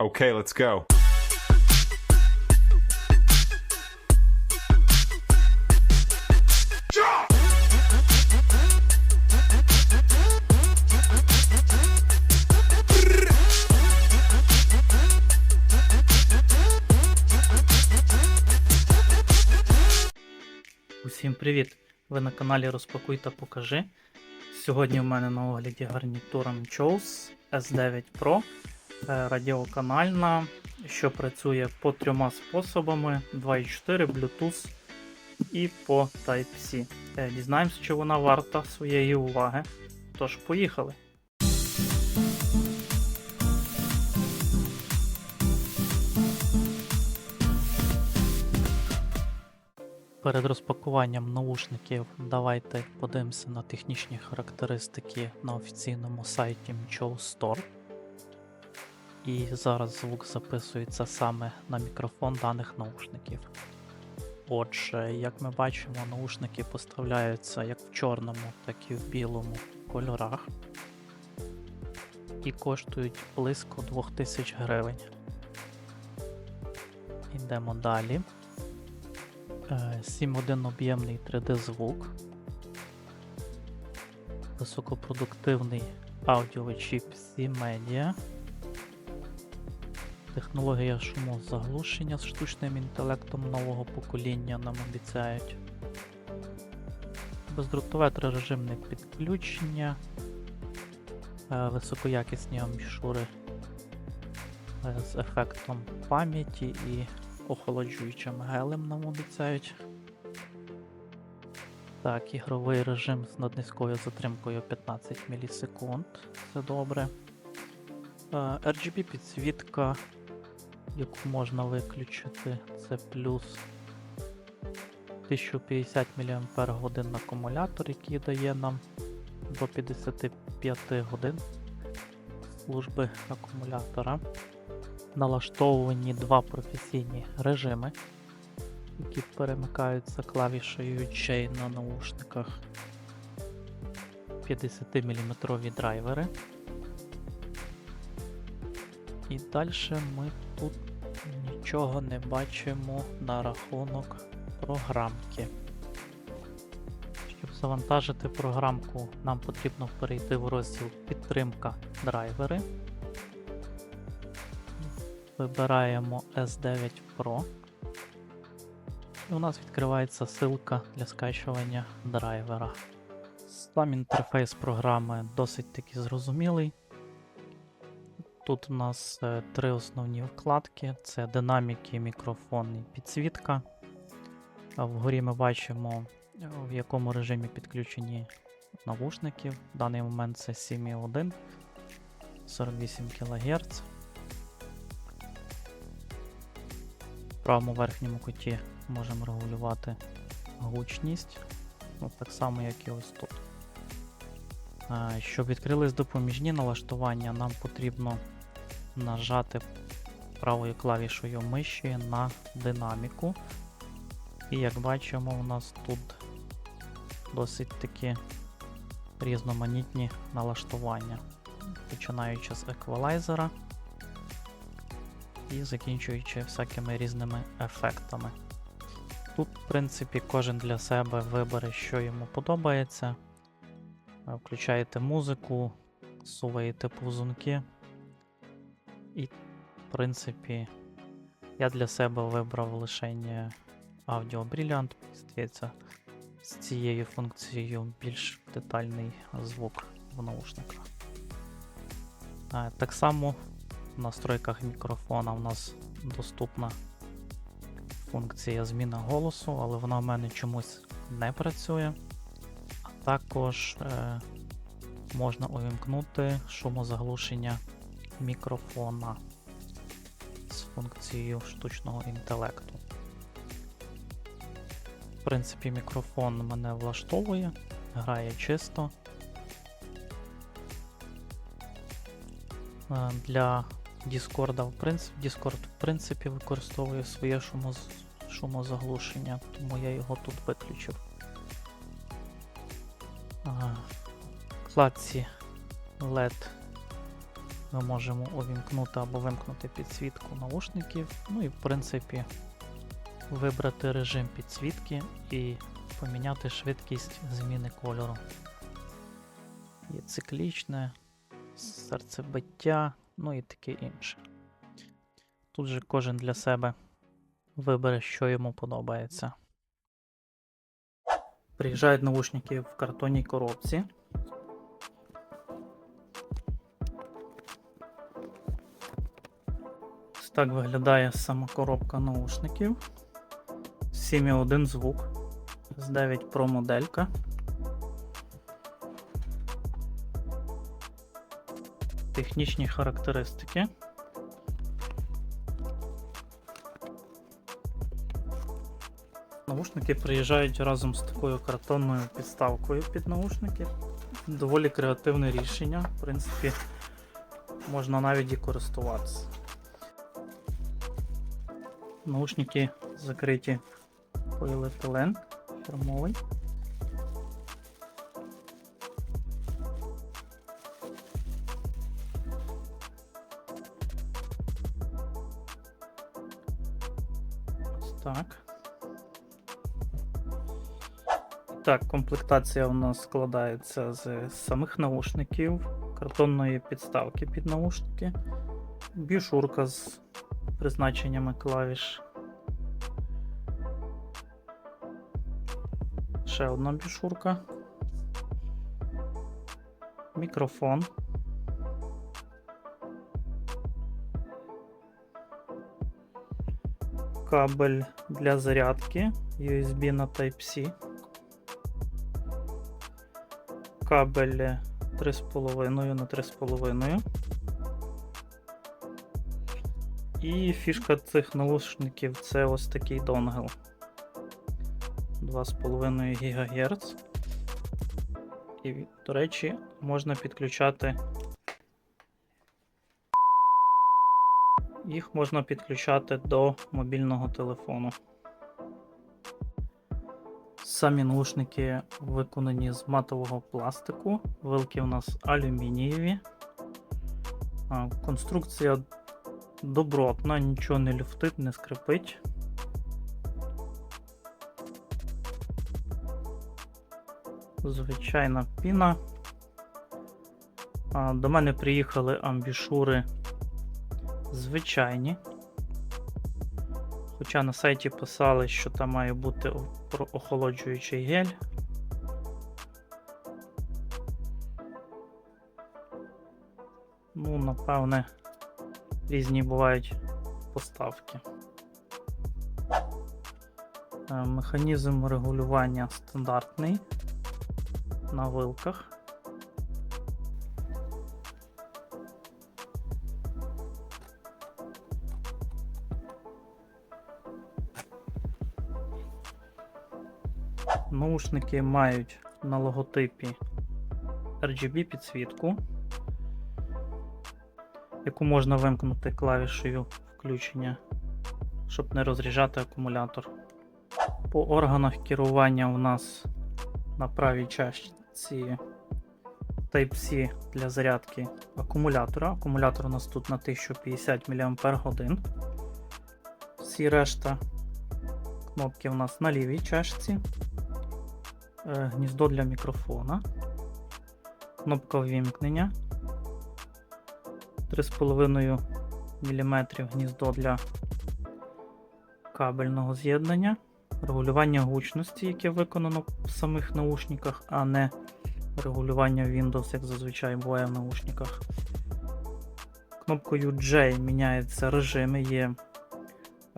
Okay, let's go. Усім привіт! Ви на каналі Розпакуй та Покажи. Сьогодні в мене на огляді гарнітура Chose S9 Pro радіоканальна, що працює по трьома способами: 2.4, Bluetooth і по Type-C. Е, Дізнаємося, чи вона варта своєї уваги. Тож, поїхали! Перед розпакуванням наушників давайте подивимося на технічні характеристики на офіційному сайті Mcho Store. І зараз звук записується саме на мікрофон даних наушників. Отже, як ми бачимо, наушники поставляються як в чорному, так і в білому кольорах. І коштують близько 2000 гривень. Йдемо далі. 7.1 об'ємний 3D звук, високопродуктивний аудіочіп C-Media, технологія шумозаглушення з штучним інтелектом нового покоління нам обіцяють, бездротове трирежимне підключення, е, високоякісні амбішури е, з ефектом пам'яті і охолоджуючим гелем нам обіцяють. Так, ігровий режим з наднизькою затримкою 15 мілісекунд. Це добре. Е, RGB підсвітка, яку можна виключити, це плюс 1050 мАч акумулятор, який дає нам до 55 годин служби акумулятора. Налаштовані два професійні режими, які перемикаються клавішею J на наушниках. 50-мм драйвери. І далі ми тут нічого не бачимо на рахунок програмки. Щоб завантажити програмку, нам потрібно перейти в розділ Підтримка драйвери. Вибираємо S9 Pro. І у нас відкривається ссылка для скачування драйвера. Сам інтерфейс програми досить таки зрозумілий. Тут у нас е, три основні вкладки: це динаміки, мікрофон і підсвітка. Вгорі ми бачимо, е, в якому режимі підключені навушники. В даний момент це 7.1 48 кГц. В правому верхньому куті можемо регулювати гучність, ну, так само, як і ось тут. Щоб відкрились допоміжні налаштування, нам потрібно нажати правою клавішою миші на динаміку. І як бачимо, у нас тут досить такі різноманітні налаштування, починаючи з еквалайзера і закінчуючи всякими різними ефектами. Тут, в принципі, кожен для себе вибере, що йому подобається. Включаєте музику, суваєте повзунки. І, в принципі, я для себе вибрав лише Audio Brilliant. Здається, з цією функцією більш детальний звук в наушниках. Так само в настройках мікрофона у нас доступна функція зміна голосу, але вона в мене чомусь не працює. А також е, можна увімкнути шумозаглушення мікрофона з функцією штучного інтелекту. В принципі, мікрофон мене влаштовує, грає чисто. Е, Для Discord, в принципі, Discord в принципі використовує своє шумоз... шумозаглушення, тому я його тут виключив. А, В вкладці LED ми можемо увімкнути або вимкнути підсвітку наушників. Ну і в принципі вибрати режим підсвітки і поміняти швидкість зміни кольору. Є циклічне, серцебиття, ну і таке інше. Тут же кожен для себе вибере, що йому подобається. Приїжджають наушники в картонній коробці. Ось так виглядає сама коробка наушників. 7.1 звук. з 9 Pro моделька. Технічні характеристики. Наушники приїжджають разом з такою картонною підставкою під наушники. Доволі креативне рішення. В принципі, можна навіть і користуватися. Наушники закриті поліетилен фірмовий. Ось так. Так, комплектація у нас складається з самих наушників, картонної підставки під наушники, бішурка з призначеннями клавіш. Ще одна бішурка. Мікрофон. Кабель для зарядки USB на Type-C. Кабель 3,5 на 3,5. І фішка цих наушників це ось такий донгл. 2,5 ГГц. І, до речі, можна підключати. Їх можна підключати до мобільного телефону. Самі наушники виконані з матового пластику, вилки у нас алюмінієві. Конструкція добротна, нічого не люфтить, не скрипить. Звичайна піна. До мене приїхали амбішури звичайні. Хоча на сайті писали, що там має бути охолоджуючий гель. Ну, напевне, різні бувають поставки. Е, Механізм регулювання стандартний на вилках. Наушники мають на логотипі RGB підсвітку, яку можна вимкнути клавішею включення, щоб не розряджати акумулятор. По органах керування у нас на правій частці Type-C для зарядки акумулятора. Акумулятор у нас тут на 1050 мАч. Всі решта кнопки у нас на лівій чашці. Е, Гніздо для мікрофона. Кнопка ввімкнення. 3,5 мм гніздо для кабельного з'єднання. Регулювання гучності, яке виконано в самих наушниках, а не регулювання Windows, як зазвичай буває в наушниках. Кнопкою J міняються режими, є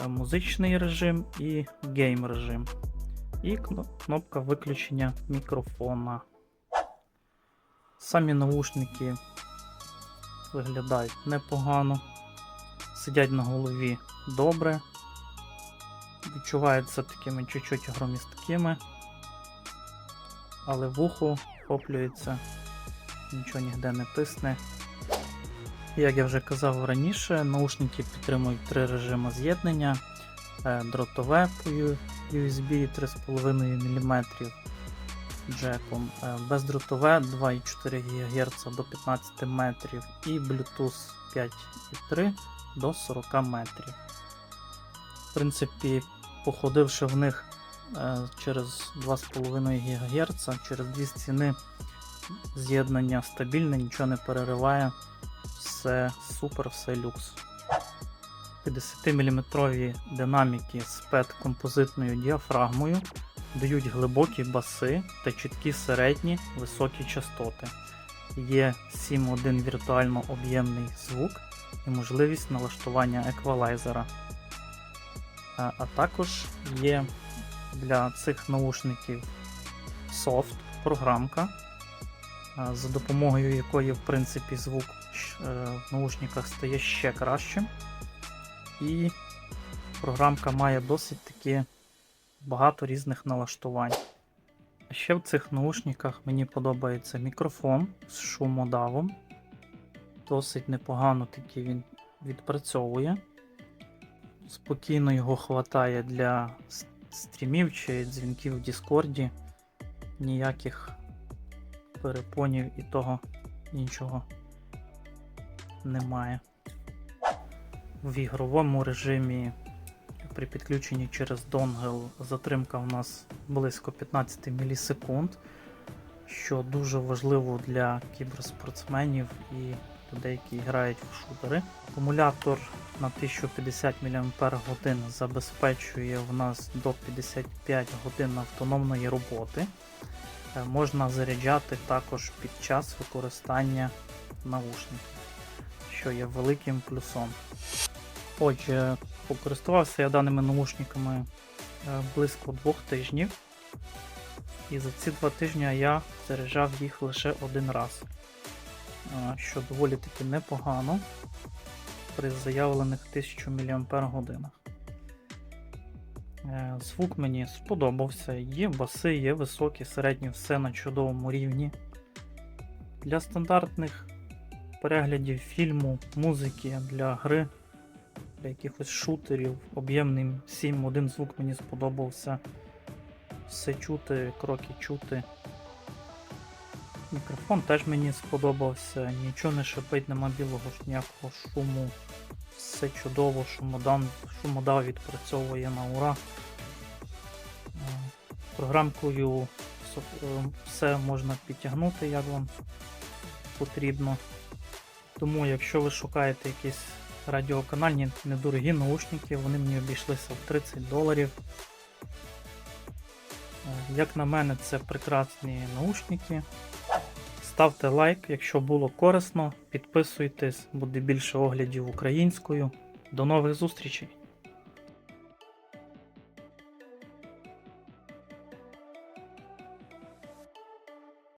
е, музичний режим і гейм режим. І кнопка виключення мікрофона. Самі наушники виглядають непогано, сидять на голові добре. Відчуваються такими чуть-чуть громісткими, але вухо хоплюється, нічого ніде не тисне. Як я вже казав раніше, наушники підтримують три режими з'єднання: дротове по USB 3,5 мм, джеком, е, бездротове 2,4 ГГц до 15 метрів і Bluetooth 5,3 до 40 метрів. В принципі, походивши в них е, через 2,5 ГГц, через дві стіни з'єднання стабільне, нічого не перериває. Все супер, все люкс. 50-мм динаміки з PET композитною діафрагмою дають глибокі баси та чіткі середні високі частоти. Є 7.1 віртуально об'ємний звук і можливість налаштування еквалайзера. А, а також є для цих наушників софт, програмка, а, за допомогою якої в принципі звук е, в наушниках стає ще кращим. І програмка має досить таки багато різних налаштувань. Ще в цих наушниках мені подобається мікрофон з шумодавом. Досить непогано таки він відпрацьовує. Спокійно його хватає для стрімів чи дзвінків в Діскорді. Ніяких перепонів і того іншого немає. В ігровому режимі при підключенні через донгл затримка у нас близько 15 мілісекунд, що дуже важливо для кіберспортсменів і людей, які грають в шутери. Акумулятор на 1050 мАч забезпечує в нас до 55 годин автономної роботи. Е, Можна заряджати також під час використання наушників, що є великим плюсом. Отже, покористувався я даними наушниками е, близько двох тижнів. І за ці два тижні я заряджав їх лише один раз, е, що доволі таки непогано при заявлених 1000 мАч. Е, Звук мені сподобався. Є баси, є високі, середні, все на чудовому рівні. Для стандартних переглядів фільму, музики, для гри для якихось шутерів, об'ємний 7.1 звук мені сподобався. Все чути, кроки чути. Мікрофон теж мені сподобався, нічого не шипить, нема білого ж ніякого шуму. Все чудово, шумодан, шумодав відпрацьовує на ура. Е, Програмкою е, все можна підтягнути, як вам потрібно. Тому, якщо ви шукаєте якісь радіоканальні недорогі наушники, вони мені обійшлися в 30 доларів. Е, Як на мене, це прекрасні наушники. Ставте лайк, якщо було корисно, підписуйтесь, буде більше оглядів українською. До нових зустрічей!